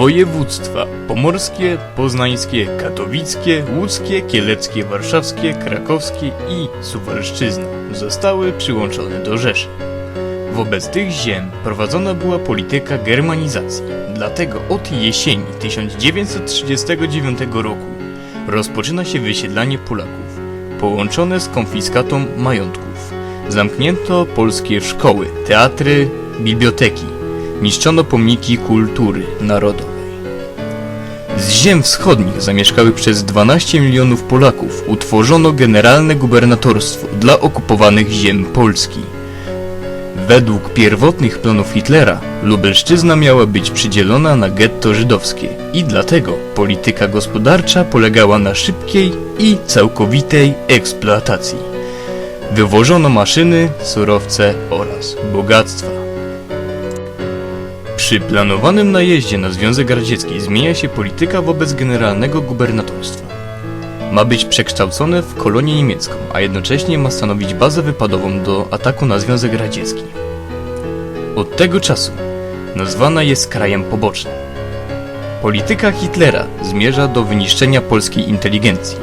Województwa pomorskie, poznańskie, katowickie, łódzkie, kieleckie, warszawskie, krakowskie i Suwalszczyzna zostały przyłączone do Rzeszy. Wobec tych ziem prowadzona była polityka germanizacji, dlatego od jesieni 1939 roku rozpoczyna się wysiedlanie Polaków, połączone z konfiskatą majątków. Zamknięto polskie szkoły, teatry, biblioteki, niszczono pomniki kultury narodowej. Z ziem wschodnich zamieszkałych przez 12 milionów Polaków utworzono generalne gubernatorstwo dla okupowanych ziem Polski. Według pierwotnych planów Hitlera Lubelszczyzna miała być przydzielona na getto żydowskie i dlatego polityka gospodarcza polegała na szybkiej i całkowitej eksploatacji. Wywożono maszyny, surowce oraz bogactwa. Przy planowanym najeździe na Związek Radziecki zmienia się polityka wobec generalnego gubernatorstwa. Ma być przekształcone w kolonię niemiecką, a jednocześnie ma stanowić bazę wypadową do ataku na Związek Radziecki. Od tego czasu nazwana jest krajem pobocznym. Polityka Hitlera zmierza do wyniszczenia polskiej inteligencji.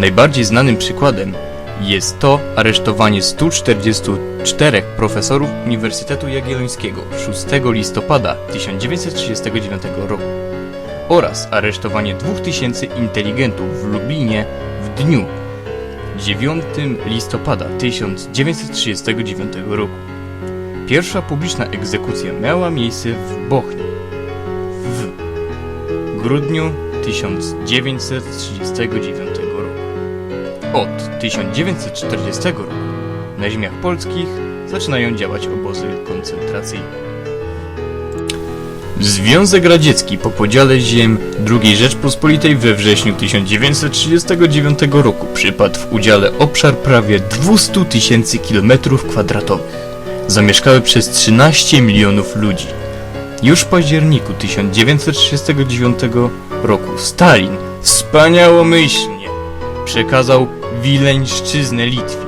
Najbardziej znanym przykładem jest to aresztowanie 144 profesorów Uniwersytetu Jagiellońskiego 6 listopada 1939 roku oraz aresztowanie 2000 inteligentów w Lublinie w dniu 9 listopada 1939 roku. Pierwsza publiczna egzekucja miała miejsce w Bochni w grudniu 1939 roku. Od 1940 roku na ziemiach polskich zaczynają działać obozy koncentracyjne. Związek Radziecki po podziale ziem II Rzeczpospolitej we wrześniu 1939 roku przypadł w udziale obszar prawie 200 tysięcy kilometrów kwadratowych, zamieszkały przez 13 milionów ludzi. Już w październiku 1939 roku Stalin wspaniałomyślnie przekazał Wileńszczyznę Litwie.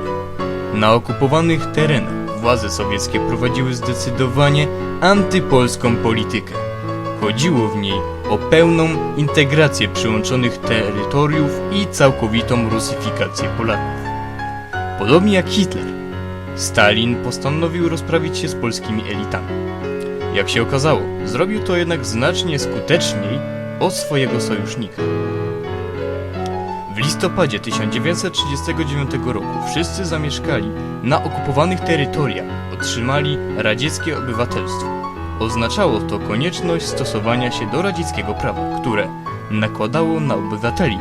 Na okupowanych terenach władze sowieckie prowadziły zdecydowanie antypolską politykę. Chodziło w niej o pełną integrację przyłączonych terytoriów i całkowitą rusyfikację Polaków. Podobnie jak Hitler, Stalin postanowił rozprawić się z polskimi elitami. Jak się okazało, zrobił to jednak znacznie skuteczniej od swojego sojusznika. W listopadzie 1939 roku wszyscy zamieszkali na okupowanych terytoriach otrzymali radzieckie obywatelstwo. Oznaczało to konieczność stosowania się do radzieckiego prawa, które nakładało na obywateli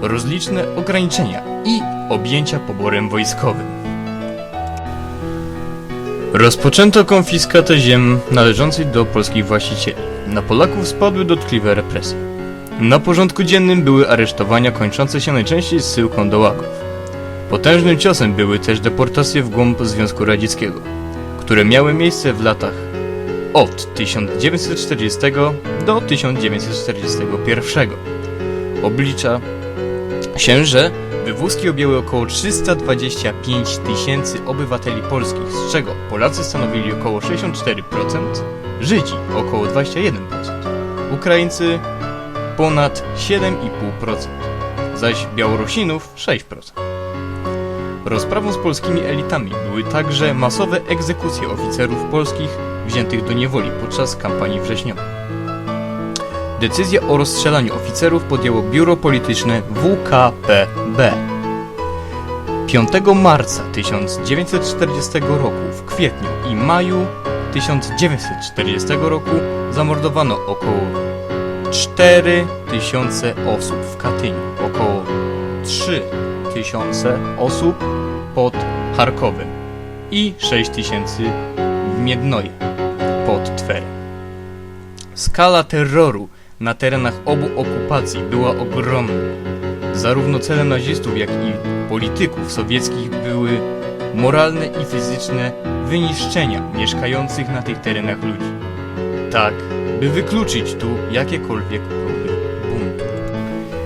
rozliczne ograniczenia i objęcia poborem wojskowym. Rozpoczęto konfiskatę ziem należących do polskich właścicieli. Na Polaków spadły dotkliwe represje. Na porządku dziennym były aresztowania kończące się najczęściej zsyłką do łagów. Potężnym ciosem były też deportacje w głąb Związku Radzieckiego, które miały miejsce w latach od 1940 do 1941. Oblicza się, że wywózki objęły około 325 tysięcy obywateli polskich, z czego Polacy stanowili około 64%, Żydzi około 21%, Ukraińcy ponad 7,5%, zaś Białorusinów 6%. Rozprawą z polskimi elitami były także masowe egzekucje oficerów polskich wziętych do niewoli podczas kampanii wrześniowej. Decyzję o rozstrzelaniu oficerów podjęło biuro polityczne WKPB. 5 marca 1940 roku, w kwietniu i maju 1940 roku zamordowano około 4 tysiące osób w Katyniu, około 3 tysiące osób pod Charkowem i 6 tysięcy w Miednoje pod Twerem. Skala terroru na terenach obu okupacji była ogromna. Zarówno celem nazistów, jak i polityków sowieckich były moralne i fizyczne wyniszczenia mieszkających na tych terenach ludzi. Tak, by wykluczyć tu jakiekolwiek próby buntu.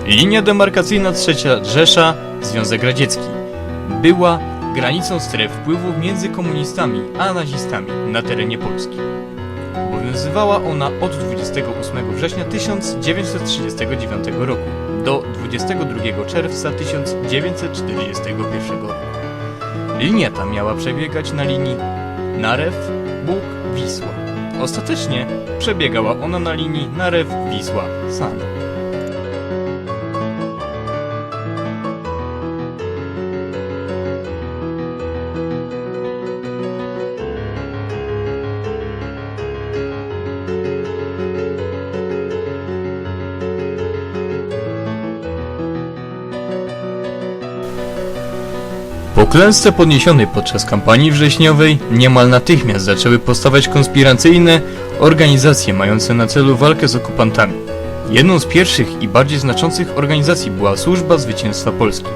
Linia demarkacyjna trzecia Rzesza, Związek Radziecki, była granicą stref wpływów między komunistami a nazistami na terenie Polski. Obowiązywała ona od 28 września 1939 roku do 22 czerwca 1941 roku. Linia ta miała przebiegać na linii Narew, Bóg, Wisła. Ostatecznie przebiegała ona na linii Narew, klęsce podniesionej podczas kampanii wrześniowej niemal natychmiast zaczęły powstawać konspiracyjne organizacje mające na celu walkę z okupantami. Jedną z pierwszych i bardziej znaczących organizacji była Służba Zwycięstwa Polski,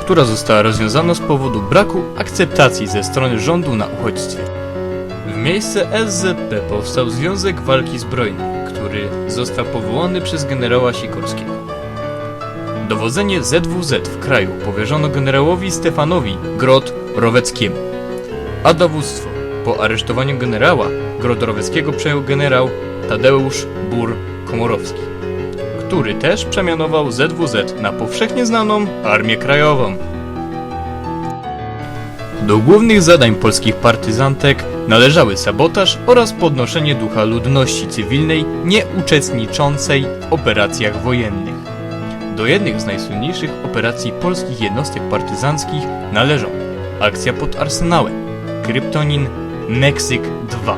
która została rozwiązana z powodu braku akceptacji ze strony rządu na uchodźstwie. W miejsce SZP powstał Związek Walki Zbrojnej, który został powołany przez generała Sikorskiego. Dowodzenie ZWZ w kraju powierzono generałowi Stefanowi Grot Roweckiemu, a dowództwo po aresztowaniu generała Grot Roweckiego przejął generał Tadeusz Bur Komorowski, który też przemianował ZWZ na powszechnie znaną Armię Krajową. Do głównych zadań polskich partyzantek należały sabotaż oraz podnoszenie ducha ludności cywilnej nieuczestniczącej w operacjach wojennych. Do jednych z najsłynniejszych operacji polskich jednostek partyzanckich należą akcja pod Arsenałem, kryptonin Meksyk 2,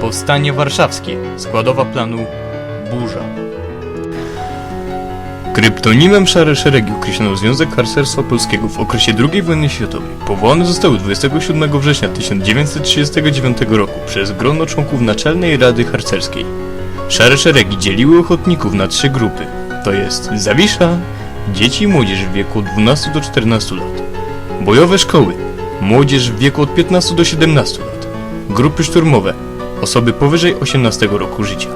powstanie warszawskie, składowa planu Burza. Kryptonimem Szare Szeregi określono Związek Harcerstwa Polskiego w okresie II wojny światowej. Powołane zostały 27 września 1939 roku przez grono członków Naczelnej Rady Harcerskiej. Szare Szeregi dzieliły ochotników na trzy grupy, to jest Zawisza, dzieci i młodzież w wieku od 12 do 14 lat, bojowe szkoły, młodzież w wieku od 15 do 17 lat, grupy szturmowe, osoby powyżej 18 roku życia.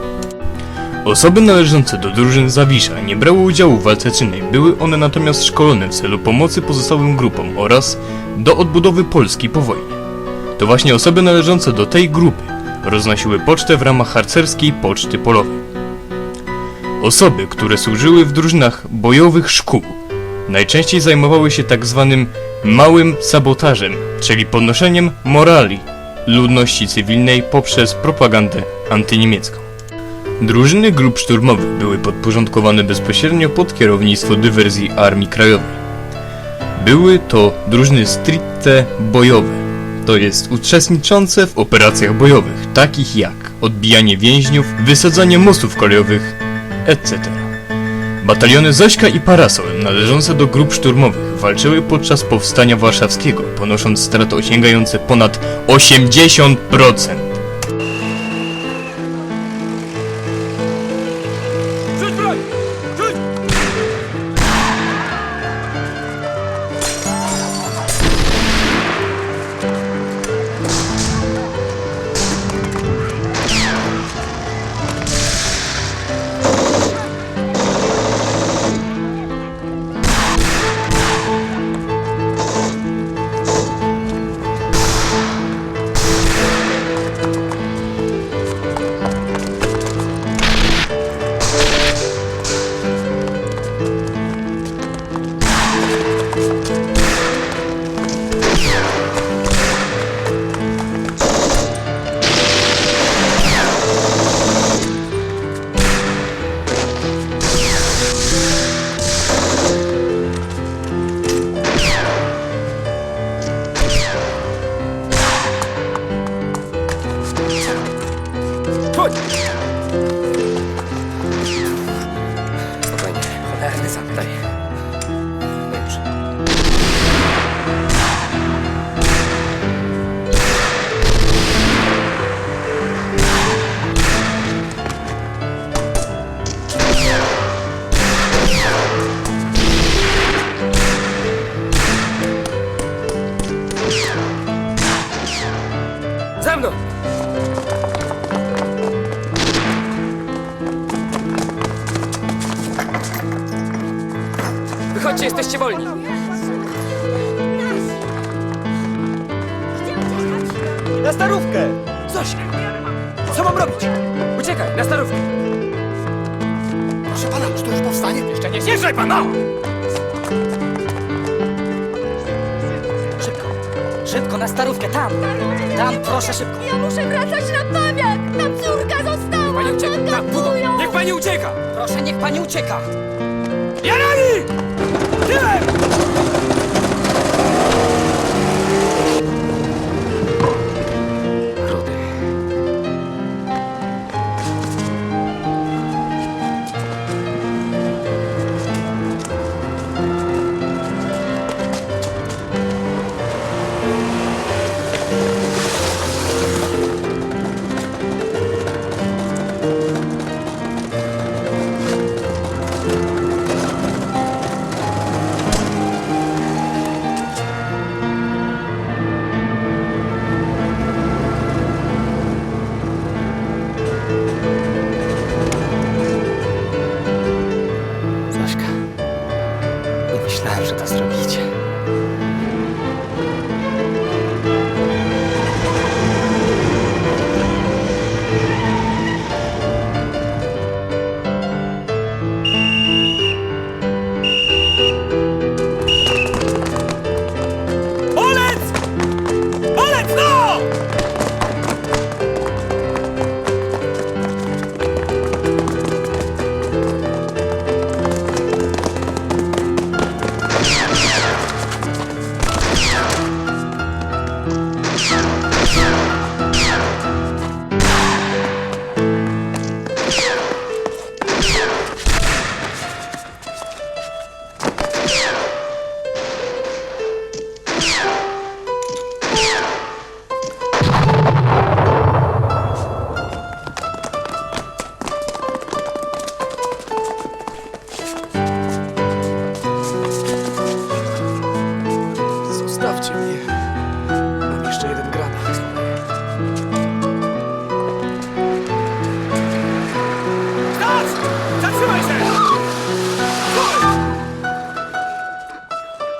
Osoby należące do drużyn Zawisza nie brały udziału w walce czynnej, były one natomiast szkolone w celu pomocy pozostałym grupom oraz do odbudowy Polski po wojnie. To właśnie osoby należące do tej grupy roznosiły pocztę w ramach harcerskiej poczty polowej. Osoby, które służyły w drużynach bojowych szkół, najczęściej zajmowały się tak zwanym małym sabotażem, czyli podnoszeniem morali ludności cywilnej poprzez propagandę antyniemiecką. Drużyny grup szturmowych były podporządkowane bezpośrednio pod kierownictwo dywerzji Armii Krajowej. Były to drużyny stricte bojowe, to jest uczestniczące w operacjach bojowych, takich jak odbijanie więźniów, wysadzanie mostów kolejowych, etc. Bataliony Zośka i Parasol, należące do grup szturmowych, walczyły podczas powstania warszawskiego, ponosząc straty osiągające ponad 80%. Zosia! Co mam robić? Uciekaj, na starówkę. Proszę pana, czy to już powstanie? Jeszcze nie zjeżdżaj pan, no! Szybko, szybko, na starówkę, tam! Tam, proszę, szybko! Ja muszę wracać na pamięć! Tam córka została! Pani ucieka, tam, długo. Niech pani ucieka! Proszę, niech pani ucieka! Jarani! Tyłem!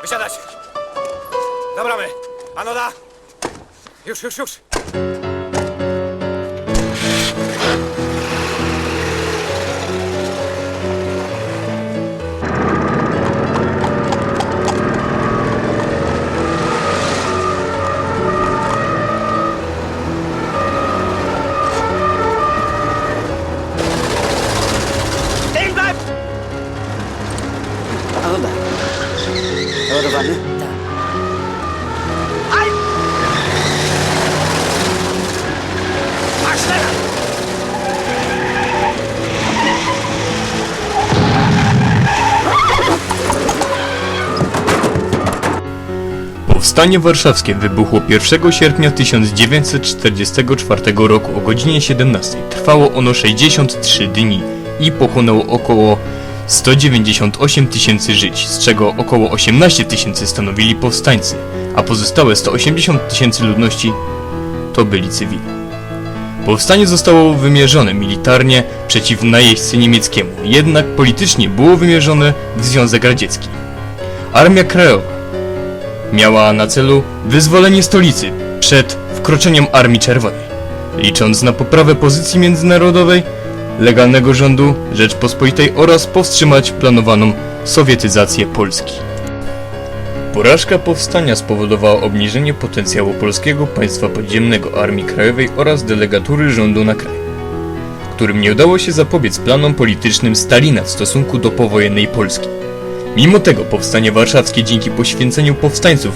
Wysiadać! Do bramy! Anoda! Już, już, już! Ładowany? Tak. Masz teraz! Powstanie warszawskie wybuchło 1 sierpnia 1944 roku o godzinie 17. Trwało ono 63 dni i pochłonęło około 198 tysięcy żyć, z czego około 18 tysięcy stanowili powstańcy, a pozostałe 180 tysięcy ludności to byli cywile. Powstanie zostało wymierzone militarnie przeciw najeźdźcy niemieckiemu, jednak politycznie było wymierzone w Związek Radziecki. Armia Krajowa miała na celu wyzwolenie stolicy przed wkroczeniem Armii Czerwonej. Licząc na poprawę pozycji międzynarodowej, legalnego rządu Rzeczpospolitej oraz powstrzymać planowaną sowietyzację Polski. Porażka powstania spowodowała obniżenie potencjału polskiego państwa podziemnego Armii Krajowej oraz delegatury rządu na kraj, którym nie udało się zapobiec planom politycznym Stalina w stosunku do powojennej Polski. Mimo tego powstanie warszawskie dzięki poświęceniu powstańców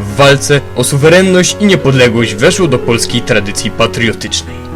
w walce o suwerenność i niepodległość weszło do polskiej tradycji patriotycznej.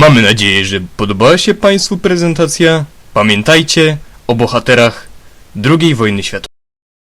Mamy nadzieję, że podobała się Państwu prezentacja. Pamiętajcie o bohaterach II wojny światowej.